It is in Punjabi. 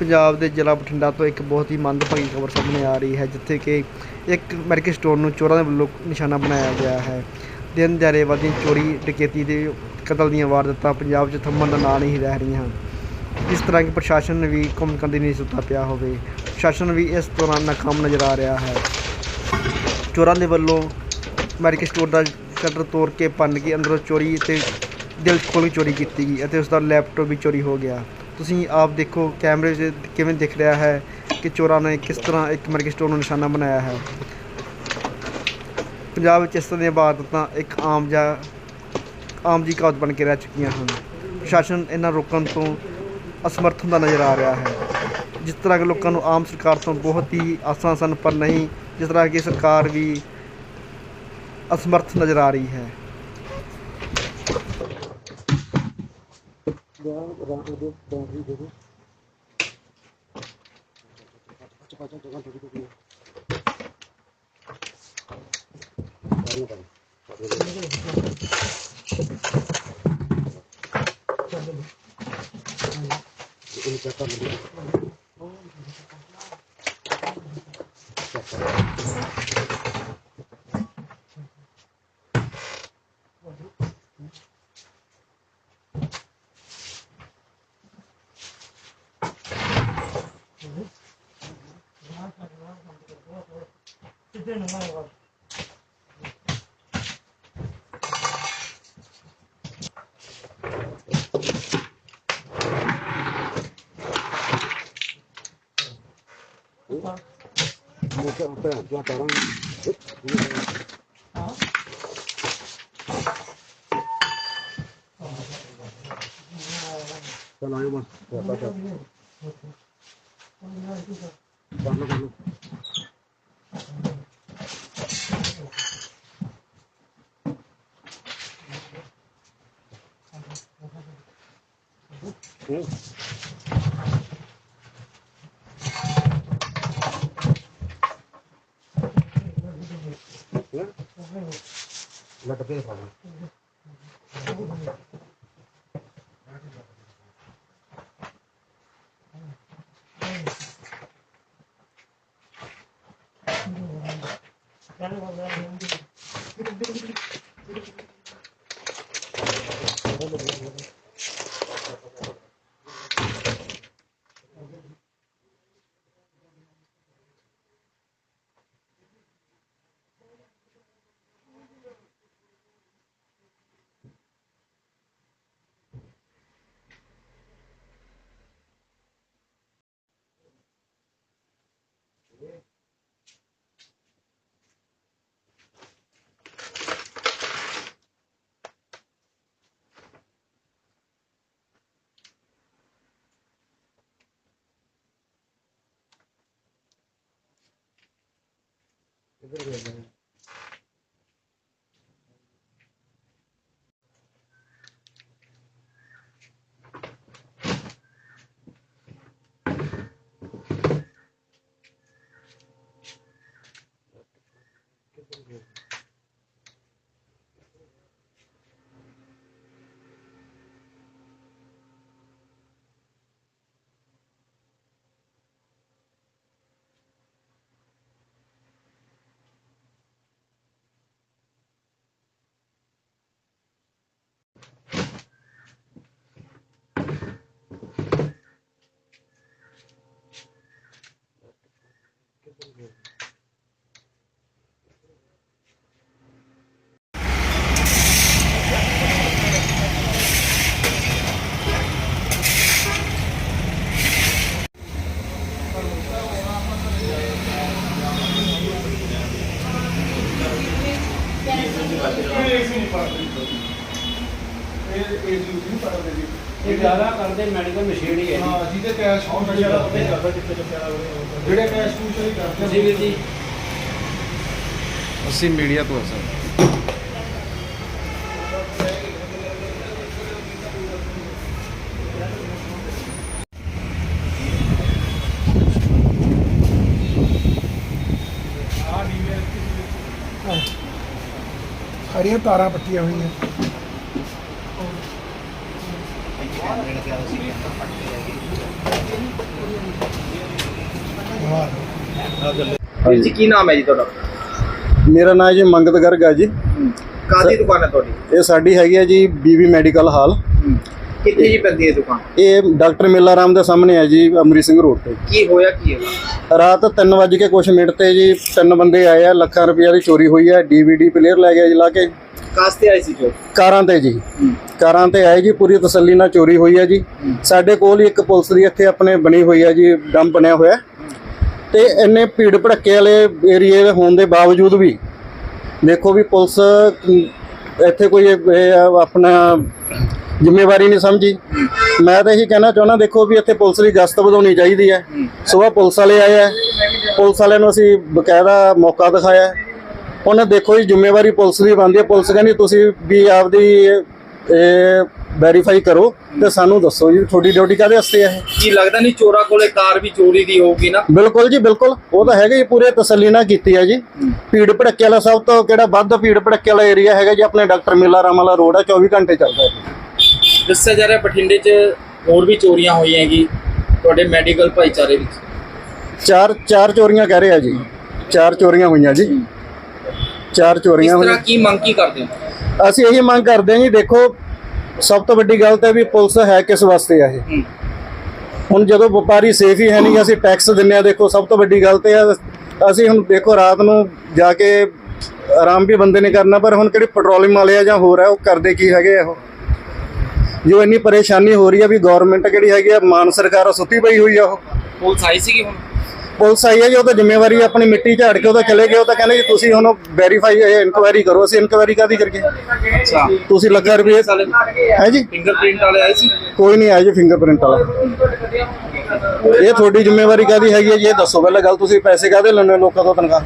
ਪੰਜਾਬ ਦੇ ਜ਼ਿਲ੍ਹਾ ਬਠਿੰਡਾ ਤੋਂ ਇੱਕ ਬਹੁਤ ਹੀ ਮੰਦਭਾਗੀ ਖਬਰ ਸਾਹਮਣੇ ਆ ਰਹੀ ਹੈ, ਜਿੱਥੇ ਕਿ ਇੱਕ ਮੈਡੀਕਲ ਸਟੋਰ ਨੂੰ ਚੋਰਾਂ ਦੇ ਵੱਲੋਂ ਨਿਸ਼ਾਨਾ ਬਣਾਇਆ ਗਿਆ ਹੈ। ਦਿਨ ਦਿਹਾੜੇ ਵਧਦੀ ਚੋਰੀ, ਡਕੈਤੀ ਦੇ ਕਤਲ ਦੀਆਂ ਵਾਰਦਾਤਾਂ ਪੰਜਾਬ 'ਚ ਥੰਮਣ ਦਾ ਨਾਂ ਨਹੀਂ ਰਹਿ ਰਹੀਆਂ। ਇਸ ਤਰ੍ਹਾਂ ਕਿ ਪ੍ਰਸ਼ਾਸਨ ਵੀ ਕੰਮ ਕਰਨ ਦੀ ਨਹੀਂ ਸੁੱਤਾ ਪਿਆ ਹੋਵੇ। ਪ੍ਰਸ਼ਾਸਨ ਵੀ ਇਸ ਦੌਰਾਨ ਨਾਕਾਮ ਨਜ਼ਰ ਆ ਰਿਹਾ ਹੈ। ਚੋਰਾਂ ਦੇ ਵੱਲੋਂ ਮੈਡੀਕਲ ਸਟੋਰ ਦਾ ਸ਼ਟਰ ਤੋੜ ਕੇ ਭੰਨ ਕੇ ਅੰਦਰੋਂ ਚੋਰੀ ਤੇ ਦਿਲ ਖੋਲ੍ਹ ਕੇ ਚੋਰੀ ਕੀਤੀ ਗਈ ਅਤੇ ਉਸ ਦਾ ਲੈਪਟਾਪ ਵੀ ਚੋਰੀ ਹੋ ਗਿਆ। ਤੁਸੀਂ ਆਪ ਦੇਖੋ ਕੈਮਰੇ 'ਚ ਕਿਵੇਂ ਦਿਖ ਰਿਹਾ ਹੈ ਕਿ ਚੋਰਾਂ ਨੇ ਕਿਸ ਤਰ੍ਹਾਂ ਇੱਕ ਮੈਡੀਕਲ ਸਟੋਰ ਨੂੰ ਨਿਸ਼ਾਨਾ ਬਣਾਇਆ ਹੈ। ਪੰਜਾਬ ਵਿੱਚ ਇਸ ਤਰ੍ਹਾਂ ਦੀਆਂ ਵਾਰਦਾਤਾਂ ਇੱਕ ਆਮ ਜਾਂ ਆਮ ਜੀ ਕਹਾਵਤ ਬਣ ਕੇ ਰਹਿ ਚੁੱਕੀਆਂ ਹਨ। ਪ੍ਰਸ਼ਾਸਨ ਇਹਨਾਂ ਰੋਕਣ ਤੋਂ ਅਸਮਰਥ ਹੁੰਦਾ ਨਜ਼ਰ ਆ ਰਿਹਾ ਹੈ। ਜਿਸ ਤਰ੍ਹਾਂ ਕਿ ਲੋਕਾਂ ਨੂੰ ਆਮ ਸਰਕਾਰ ਤੋਂ ਬਹੁਤ ਹੀ ਆਸਾਂ ਸਨ, ਪਰ ਨਹੀਂ, ਜਿਸ ਤਰ੍ਹਾਂ ਕਿ ਸਰਕਾਰ ਵੀ ਅਸਮਰਥ ਨਜ਼ਰ ਆ ਰਹੀ ਹੈ। jangan orang hidup dan cepat cepat jangan dulu. Ini kan ini 되는 거야. Muka apa? Dua barang. Ah. Kalau ayo mas, buat apa? ね。またペーパーね。Верно, да. ਇਹ ਜ਼ਿਆਦਾ ਕਰਦੇ ਮੈਡੀਕਲ ਮਸ਼ੀਨ ਹੀ ਹੈ ਜੀ। ਹਾਂ ਜਿਹਦੇ ਕੈਸ਼ ਹੋਣ ਜਿਹੜਾ ਉਹਦੇ ਕਰਦਾ। ਕਿੱਥੇ ਚੱਕਿਆ ਹੋਵੇ ਜਿਹੜੇ ਕੈਸ਼ ਕੂਸ਼ ਵਾਲੀ ਕਰਦੇ ਤੁਸੀਂ ਵੀਰ ਜੀ। ਅਸੀਂ ਮੀਡੀਆ ਤੋਂ ਹਾਂ ਸਰ ਸਾਰੀਆਂ ਤਾਰਾਂ ਪੱਟੀਆਂ ਹੋਈਆਂ। ਵੀਰ ਜੀ ਕੀ ਨਾਮ ਹੈ ਜੀ ਤੁਹਾਡਾ? ਮੇਰਾ ਨਾਮ ਜੀ ਮੰਗਤ ਗਰਗ ਹੈ ਜੀ। ਕਾਦੀ ਦੁਕਾਨ ਹੈ ਤੁਹਾਡੀ? ਇਹ ਸਾਡੀ ਹੈਗੀ ਹੈ ਜੀ ਬੀਬੀ ਮੈਡੀਕਲ ਹਾਲ। ਕਿੱਥੇ ਜੀ ਪੈਂਦੀ ਹੈ ਦੁਕਾਨ? ਇਹ ਡਾਕਟਰ ਮੇਲਾ ਰਾਮ ਦੇ ਸਾਹਮਣੇ ਹੈ ਜੀ ਅਮਰੀ ਸਿੰਘ ਰੋਡ ਤੇ। ਕੀ ਹੋਇਆ ਕੀ ਹੈ? ਰਾਤ 3 ਵਜੇ ਕੇ ਕੁਛ ਮਿੰਟ ਤੇ ਜੀ ਤਿੰਨ ਬੰਦੇ ਆਏ ਆ ਲੱਖਾਂ ਰੁਪਈਆ ਦੀ ਚੋਰੀ ਹੋਈ ਹੈ ਡੀਵੀਡੀ ਪਲੇਅਰ ਲੈ ਗਿਆ ਜੀ ਲਾ ਕੇ। ਕਾਸਤੇ ਆਈ ਸੀ ਜੋ? ਕਾਰਾਂ ਤੇ ਜੀ। ਕਾਰਾਂ ਤੇ ਆਏ ਜੀ ਪੂਰੀ ਤਸੱਲੀ ਨਾਲ ਚੋਰੀ ਹੋਈ ਹੈ ਜੀ। ਸਾਡੇ ਕੋਲ ਹੀ ਇੱਕ ਪੁਲਿਸ ਦੀ ਇੱਥੇ ਆਪਣੇ ਬਣੀ ਹੋਈ ਹੈ ਜੀ ਡੰਪ ਬਣਿਆ ਹੋਇਆ। ਤੇ ਇੰਨੇ ਭੀੜ ਭੜੱਕੇ ਵਾਲੇ ਏਰੀਏ ਹੋਣ ਦੇ ਬਾਵਜੂਦ ਵੀ ਦੇਖੋ ਵੀ ਪੁਲਿਸ ਇੱਥੇ ਕੋਈ ਆਪਣਾ ਜ਼ਿੰਮੇਵਾਰੀ ਨਹੀਂ ਸਮਝੀ। ਮੈਂ ਤਾਂ ਇਹੀ ਕਹਿਣਾ ਚਾਹੁੰਦਾ ਦੇਖੋ ਵੀ ਇੱਥੇ ਪੁਲਿਸ ਦੀ ਗਸ਼ਤ ਵਧਾਉਣੀ ਚਾਹੀਦੀ ਹੈ। ਸਵੇਰ ਪੁਲਿਸ ਵਾਲੇ ਆਏ ਆ। ਪੁਲਿਸ ਵਾਲਿਆਂ ਨੂੰ ਅਸੀਂ ਬਕਾਇਦਾ ਮੌਕਾ ਦਿਖਾਇਆ। ਉਹਨੇ ਦੇਖੋ ਜੀ ਜ਼ਿੰਮੇਵਾਰੀ ਪੁਲਿਸ ਦੀ ਬਣਦੀ ਹੈ। ਪੁਲਿਸ ਕਹਿੰਦੀ ਤੁਸੀਂ ਵੀ ਆਪਦੀ ਇਹ ਵੈਰੀਫਾਈ ਕਰੋ ਤੇ ਸਾਨੂੰ ਦੱਸੋ ਜੀ ਤੁਹਾਡੀ ਡਿਊਟੀ ਕਾਹਦੇ ਵਾਸਤੇ ਹੈ ਕੀ ਲੱਗਦਾ ਨਹੀਂ ਚੋਰਾ ਕੋਲੇ ਕਾਰ ਵੀ ਚੋਰੀ ਦੀ ਹੋਊਗੀ ਨਾ? ਬਿਲਕੁਲ ਜੀ ਬਿਲਕੁਲ। ਉਹ ਤਾਂ ਹੈਗਾ ਜੀ ਪੂਰੇ ਤਸੱਲੀ ਨਾਲ ਕੀਤੀ ਹੈ ਜੀ। ਭੀੜ ਭੜੱਕੇ ਵਾਲਾ ਸਭ ਤੋਂ ਕਿਹੜਾ ਵੱਧ ਭੀੜ ਭੜੱਕੇ ਵਾਲਾ ਏਰੀਆ ਹੈਗਾ ਜੀ ਆਪਣੇ ਡਾਕਟਰ ਮੇਲਾ ਰਾਮ ਵਾਲਾ ਰੋਡ ਹੈ 24 ਘੰਟੇ ਚੱਲਦਾ ਹੈ ਦੱਸਿਆ ਜਾ ਰਿਹਾ ਬਠਿੰਡੇ 'ਚ ਹੋਰ ਵੀ ਚੋਰੀਆਂ ਹੋਈਆਂ ਹੈਗੀ ਤੁਹਾਡੇ ਮੈਡੀਕਲ ਭਾਈਚਾਰੇ ਵਿੱਚ। ਚਾਰ ਚਾਰ ਚੋਰੀਆਂ ਕਹਿ ਰਹੇ ਆ ਜੀ। ਚਾਰ ਚੋਰੀਆਂ ਹੋਈਆਂ ਜੀ। ਚਾਰ ਇਸ ਚੋਰੀਆਂ ਤਰ੍ਹਾਂ ਹੋਈਆਂ। ਕੀ ਮੰਗ ਕੀ ਕਰਦੇ ਹੋ? ਅਸੀਂ ਇਹੀ ਮੰਗ ਕਰਦੇ ਹਾਂ ਜੀ ਦੇਖੋ ਸਭ ਤੋਂ ਵੱਡੀ ਗੱਲ ਤਾਂ ਹੈ ਵੀ ਪੁਲਿਸ ਹੈ ਕਿਸ ਵਾਸਤੇ ਆ ਇਹ। ਹੂੰ। ਹੁਣ ਜਦੋਂ ਵਪਾਰੀ ਸੇਫ ਹੀ ਹੈ ਨਹੀਂ ਅਸੀਂ ਟੈਕਸ ਦਿੰਨੇ ਆ ਦੇਖੋ ਸਭ ਤੋਂ ਵੱਡੀ ਗੱਲ ਤੇ ਆ ਅਸੀਂ ਹੁਣ ਦੇਖੋ ਰਾਤ ਨੂੰ ਜਾ ਕੇ ਆਰਾਮ ਵੀ ਬੰਦੇ ਨੇ ਕਰਨਾ ਪਰ ਹੁਣ ਕਿਹੜੀ ਪੈਟਰੋਲਿੰਗ ਵਾਲੇ ਆ ਜਾਂ ਹੋਰ ਆ ਉਹ ਕਰਦੇ ਕੀ ਹੈਗੇ ਆ ਉਹ ਜੋ ਇੰਨੀ ਪਰੇਸ਼ਾਨੀ ਹੋ ਰਹੀ ਆ ਵੀ ਗਵਰਨਮੈਂਟ ਕਿਹੜੀ ਹੈਗੀ ਆ ਮਾਨ ਸਰਕਾਰ ਆ, ਸੁੱਤੀ ਪਈ ਹੋਈ ਆ ਉਹ। ਪੁਲਿਸ ਆਈ ਸੀਗੀ ਹੁਣ? ਪੁਲਿਸ ਆਈ ਹੈ ਜੀ ਉਹ ਤਾਂ ਜ਼ਿੰਮੇਵਾਰੀ ਆਪਣੀ ਮਿੱਟੀ ਝਾੜ ਕੇ ਉਹ ਤਾਂ ਚਲੇ ਗਏ ਉਹ ਤਾਂ ਕਹਿੰਦੇ ਜੀ ਤੁਸੀਂ ਹੁਣ ਵੈਰੀਫਾਈ ਇਨਕੁਆਇਰੀ ਕਰੋ ਅਸੀਂ ਇਨਕੁਆਇਰੀ ਕਾਦੀ ਕਰਕੇ ਅੱਛਾ। ਤੁਸੀਂ ਲੱਖਾਂ ਰੁਪਏ ਸਾਲੇ ਹੈ ਜੀ? ਫਿੰਗਰਪ੍ਰਿੰਟ ਵਾਲੇ ਆਏ ਸੀ? ਕੋਈ ਨਹੀਂ ਆਇਆ ਜੀ ਫਿੰਗਰਪ੍ਰਿੰਟ ਵਾਲਾ। ਇਹ ਤੁਹਾਡੀ ਜ਼ਿੰਮੇਵਾਰੀ ਕਾਦੀ ਹੈਗੀ ਹੈ ਜੀ ਇਹ ਦੱਸੋ ਪਹਿਲਾਂ ਗੱਲ ਤੁਸੀਂ ਪੈਸੇ ਕਾਦੇ ਲੈਣੇ ਲੋਕਾਂ ਤੋਂ ਤਨਖਾਹ?